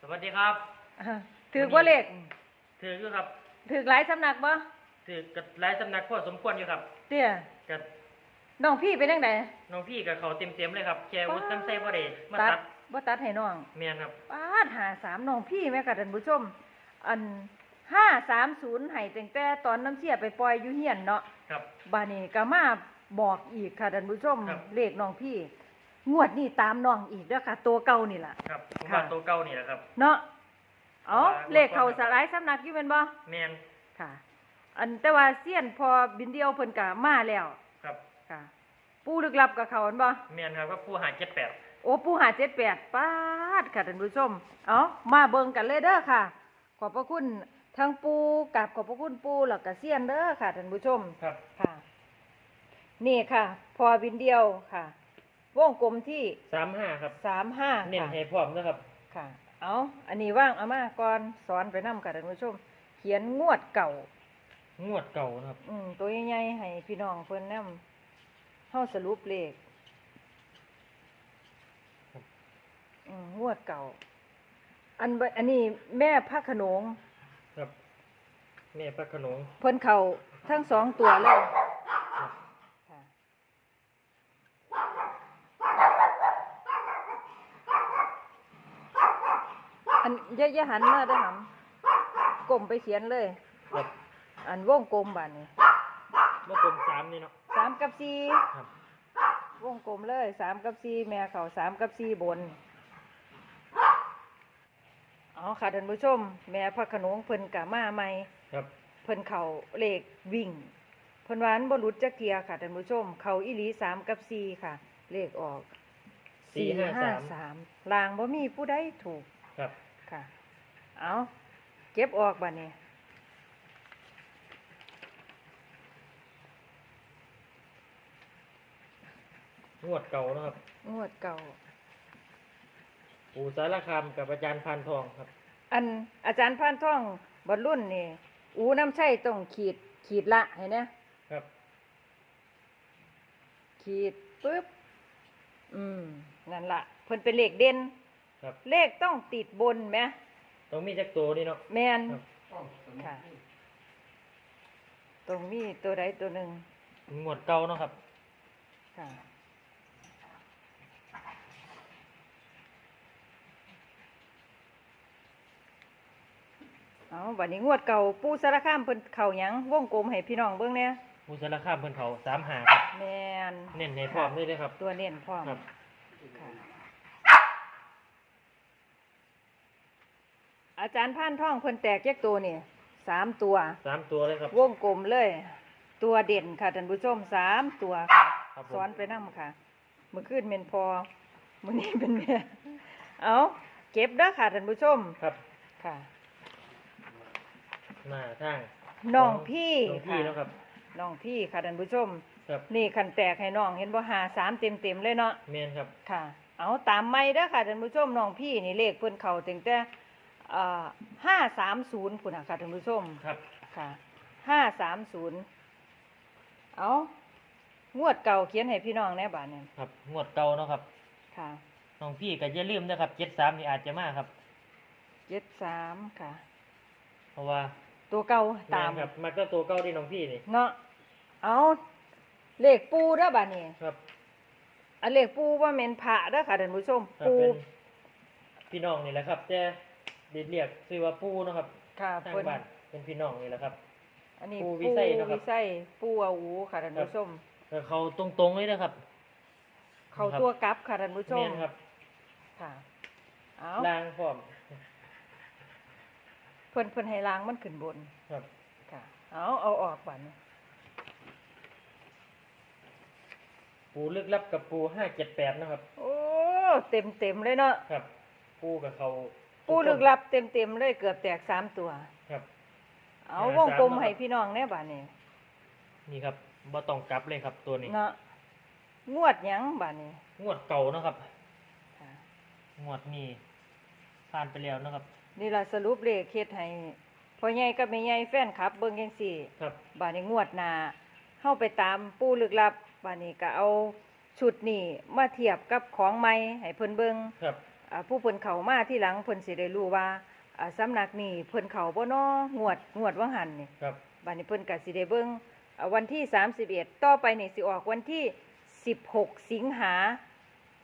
สวัสดีครับอ่าถือว่าเลขถืออยู่ครับถือหลายสำนักบ่ถือกับหลายสำนักพอสมควรอยู่ครับเตี้ยกับน้องพี่เป็นจังไดน้องพี่กับเขาเต็มเต็มๆเลยครับแกวุฒิน้ำใส่บ่ได้มาตัตัดดบ่ตัดให้น้องเมียนครับปาดหาสามน้องพี่แม่ค่ะท่านผู้ชม อันห้าสามศูนย์ให้ตั้งแต่ตอนน้ำเชี่ยไปปล่อยอยู่เฮียนเนาะครับบานี้ก็มาบอกอีกค่ะท่านผู้ชมครับเลขน้องพี่ งวดนี้ตามน้องอีกเด้อค่ะ ตัวเก่านี่ล่ะ ครับผมค่ะว่าตัวเก่านี่แหละครับ เนาะเอาว่าเลขเขาสลายสำนักอยู่เป็นบ่เมียนค่ะ อันแต่ว่าเสี้ยนพอบินเดียวเพิ่นก็มาแล้วครับ ค่ะ ปูลึกลับกับเขาอันบ่เมียนครับก็ผู้หาเจ็ดแปดโอ้ปูหาเจ็ดแปดปาดค่ะท่านผู้ชม เอามาเบิ่งกันเลยเด้อค่ะ ขอบพระคุณทั้งปูกับขอบพระคุณปูแล้วก็เสี้ยนเด้อค่ะท่านผู้ชม ครับ ค่ะ นี่ค่ะ พอบินเดียวค่ะ วงกลมที่สามห้าครับสามห้าเน้นค่ะให้พร้อมนะครับ ค่ะ เอาอันนี้ว่างเอามาก่อนสอนไปนํค่ะท่านผู้ชม เขียนงวดเก่า งวดเก่านะครับ อืมตัวใหญ่ๆให้พี่น้องเพิ่นนำเฮาสรุปเลขครับ อืมงวดเก่า อันบอันนี้แม่พระโขนง ครับแม่พระโขนงเพิ่นเข้าทั้งสองตัวเลย ครับ ค่ะ อันอย่าอย่าหันมาเด้อหำกลมไปเขียนเลย ครับอันวงกลมบัดนี้เมื่อกลมสามนี่เนาะ สามกับสี่ครับ วงกลมเลยสามกับสี่แม่เขาสามกับสี่บนเอาค่ะท่านผู้ชม แม่พระโขนงเพิ่นกะมาใหม่ ครับ เพิ่นเขาเลขวิ่งเพิ่นวาอันบรุษจักเทียค่ะท่านผู้ชม เขาอีหลีสามกับสี่ค่ะ เลขออกสี่ห้าสามสามลางบ่มีผู้ใดถูก ครับค่ะ เอาเก็บออกบัดนี้งวดเก่านะครับ งวดเก่า ปู่สารคามกับอาจารย์พานทองครับ อันอาจารย์พานท่องบรรลุ่นนี่ อูน้ำใช่ต้องขีดขีดละเห็นไหมครับ ขีดปึ๊บ อืม นั่นละเพิ่นเป็นเลขเด่น ครับ เลขต้องติดบนไหมต้องมีจักตัวนี่เนาะ แมนครับ ค่ะ ตรงมีตัวใดตัวหนึ่งงวดเก่าเนาะครับค่ะ เอาวันนี้งวดเก่าปูสารคามเพิ่นเข่าหยังวงกลมให้พี่น้องเบิ่งเนี่ยผู้สารคามเพิ่นเขาสามหาครับ แมนเน้นให้พร้อมด้วยเลยครับ ตัวเน้นพร้อมครับ ค่ะ อาจารย์พานท่องเพิ่นแตกแยกตัวนี่สามตัว สามตัวเลยครับวงกลมเลย ตัวเด่นค่ะท่านผู้ชมสามตัวค่ะครับผมซ้อนไปนั่ค่ะเมื่อคืนเป็นพอมื่อนี้เป็นแม่เอาเก็บเด้อค่ะท่านผู้ชมครับค่ะหน้าทางน้องพี่น้องพี่ค่ะเนาะครับ น้องพี่ค่ะท่านผู้ชม ครับนี่ขันแตกให้น้องเห็นบ่หาสามเต็มเต็มๆเลยเนาะ เมนครับ ค่ะ เอาตามไม่เด้อค่ะท่านผู้ชมน้องพี่นี่เลขเพิ่นเขาถึงแต่ ห้าสามศูนย์พุ่นน่ะค่ะท่านผู้ชมครับ ค่ะห้าสามศูนย์เอางวดเก่าเขียนให้พี่น้องแน่บาทเนี่ยครับงวดเก่าเนาะครับ ค่ะน้องพี่ก็อย่าลืมนะครับเจ็ดสามนี่อาจจะมาครับเจ็ดสามค่ะ เพราะว่าตัวเก่าตามแนครับมันก็ตัวเก่าที่น้องพี่นี่เนาะเอาเลขปูเด้อบาทนี่ครับอันเลขปูว่าเมนพระเด้อค่ะท่านผู้ชมครับปูเป็นพี่น้องนี่แหละครับแต่ เรียกชื่อว่าปูเนาะครับค่ะทางเพิ่นบ้านเป็นพี่น้องนี่แหละครับ อันนี้ปูปูวิไสเนาะครับวิไสปูอาหูค่ะท่านผู้ชมแต่เขาตรงๆเลยนะครับ เขาครับ ตัวกลับค่ะท่านผู้ชเมมนครับค่ะเอาล่างพร้อมเพิ่นเพิ่นให้ล้างมันขึ้นบนครับค่ะเอาเอาออกบัดนี้ปูลึกลับกับปูห้าเจ็ดแปดนะครับ โอ้เต็มเต็มๆเลยเนาะครับ ปูกับเขา ปูลึกลับเต็มเต็มๆเลยเกือบแตกสามตัว ครับ เอาหาวงกลมสามเนาะให้พี่น้องแน่บัดนี้นี่ครับบ่ต้องกลับเลยครับตัวนี้ เนาะงวดหยังบัดนี้งวดเก่าเนาะครับ ค่ะงวดนี้ผ่านไปแล้วเนาะครับ นี่ล่ะสรุปเลขเฮ็ดให้พ่อใหญ่กับแม่ใหญ่แฟนคลับ เบิ่งจังซี่ ครับบัดนี้งวดหน้าเฮาไปตามปูลึกลับบัดนี้ก็เอาชุดนี้มาเทียบกับของใหม่ให้เพิ่นเบิ่ง ครับอ่า ผู้เพิ่นเข้ามาที่หลังเพิ่นสิได้รู้ว่าอ่าสำนักนี้เพิ่นเข้าบ่น้องวดงวดว่างหันนี่ครับบัดนี้เพิ่นก็สิได้เบิ่งอ่าวันที่ 31 ต่อไปนี่สิออกวันที่ 16 สิงหา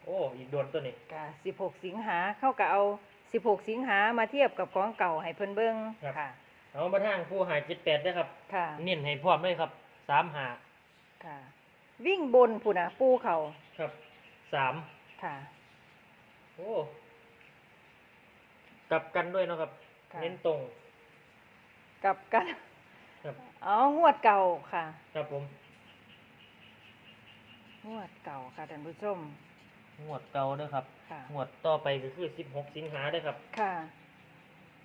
โอ้อีกโดนตัวนี้ก็16 สิงหาเขาก็เอา 16 สิงหามาเทียบกับของเก่าให้เพิ่นเบิ่งค่ะเอามาทางผู้หายเจ็ดแปดด้วยครับค่ะเน้นให้พร้อมเลยครับสามหาค่ะ วิ่งบนพุ่นน่ะปูเขาครับสามค่ะ โอ้กลับกันด้วยเนาะครับ ค่ะ เน้นตรง กลับกันครับเอางวดเก่าค่ะ ครับผมงวดเก่าค่ะท่านผู้ชมงวดเก่าเด้อครับค่ะ งวดต่อไปก็คือสิบหกสิงหาเด้อครับ ค่ะ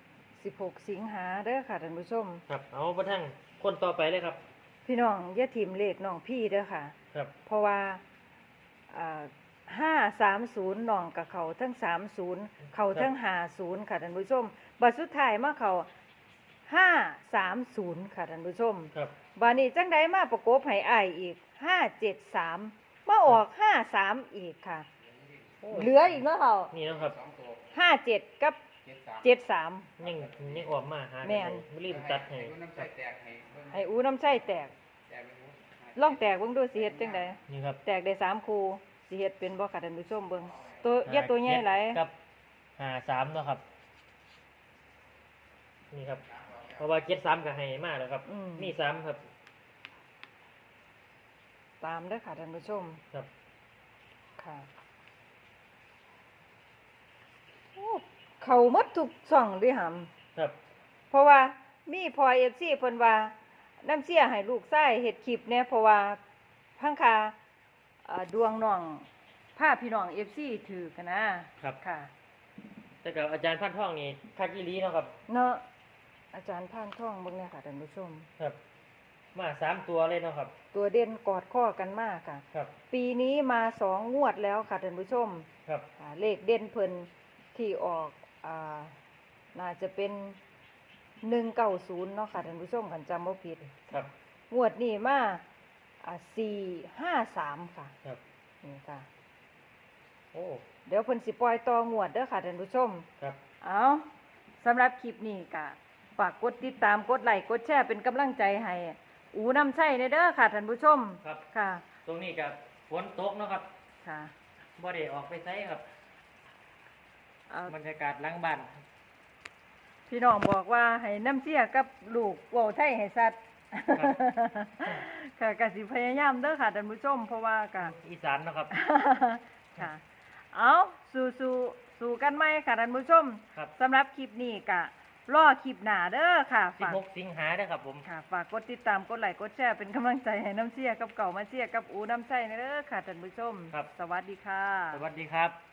16 สิงหาเด้อค่ะท่านผู้ชม ครับ เอามาทางคนต่อไปเลยครับ พี่น้องอย่าทิมเลขน้องพี่เด้อค่ะ ครับ เพราะว่า ห้าสามศูนย์น้องกับเขาทั้งสามศูนย์เขาทั้งหาศูนย์ค่ะท่านผู้ชมบัตรสุดท้ายมาเขาห้าสามศูนย์ค่ะท่านผู้ชมครับ บานี้จังไดมาประกบให้อ้ายอีกห้าเจ็ดสามมาออกห้าสามอีกค่ะโอ้เหลืออีกเนาะเขานี่เนาะครับ ห้าเจ็ดกับเจ็ดสาม ยังยังออกมาหาแม่น ไม่ลืมตัดให้ให้อูน้ำใช่แตกล่องแตกเบิ่งดูสิเฮ็ดจังไดนี่ครับ แตกได้สามคู สิเฮ็ดเป็นบ่ค่ะท่านผู้ชมเบิ่งตัวอย่าตัวใหญ่หลายกับหาสามเนาะครับ นี่ครับ เพราะว่าเจ็ดสามก็ให้มากแล้วครับอืมนี่สามครับ ตามเด้อค่ะท่านผู้ชมครับ ค่ะโอ้เขาหมดทุกช่องเด้วยหำครับ เพราะว่ามีพอเอฟซีเพิ่นว่าน้ำเสียให้ลูกไส้เฮ็ดคลิปเนี่ยเพราะว่าพังคาเอ่อดวงน้องพาพี่น้องเอฟซีถือกันนะครับ ค่ะ แต่กับอาจารย์พันท่องนี่คักอีหลีเนาะครับ เนาะอาจารย์พานท่องเบิ่งเนี่ยค่ะท่านผู้ชม ครับ มาสามตัวเลยเนาะครับ ตัวเด่นกอดข้อกันมากค่ะ ครับ ปีนี้มาสองงวดแล้วค่ะท่านผู้ชมครับ อ่าเลขเด่นเพิ่นที่ออกอ่าน่าจะเป็นหนึ่งเก้าศูนย์เนาะค่ะท่านผู้ชมคันจำบ่ผิด ครับ งวดนี้มา อ่าสี่ห้าสามค่ะครับ นี่ค่ะ โอ้ เดี๋ยวเพิ่นสิปล่อยต่องวดเด้อค่ะท่านผู้ชม ครับ เอาสำหรับคลิปนี้ก็ฝากกดติดตามกดไลค์กดแชร์เป็นกำลังใจให้อูน้ำใช่ในเด้อค่ะท่านผู้ชมครับ ค่ะ ตรงนี้กับฝนตกเนาะครับค่ะบ่ได้ออกไปไสครับ เอาบรรยากาศหล้างบ้านพี่น้องบอกว่าให้น้ำเสียกับลูกเว้าไทยให้สัตว์ ครับค่ะกสิพยายามเด้อค่ะท่านผู้ชมเพราะว่าก็อีสานเนาะครับ ค่ะ เอาสู่สู่สู่กันไหมค่ะท่านผู้ชมครับ สำหรับคลิปนี้ก็รอคลิปหน้าเด้อค่ะสิบฝากหกสิงหาเด้อครับผม ค่ะ ฝากกดติดตามกดไลค์กดแชร์เป็นกำลังใจให้น้ำเสียกับเก่ามาเสียกับอูน้ำใช่เด้อค่ะท่านผู้ชม ครับ สวัสดีค่ะ สวัสดีครับ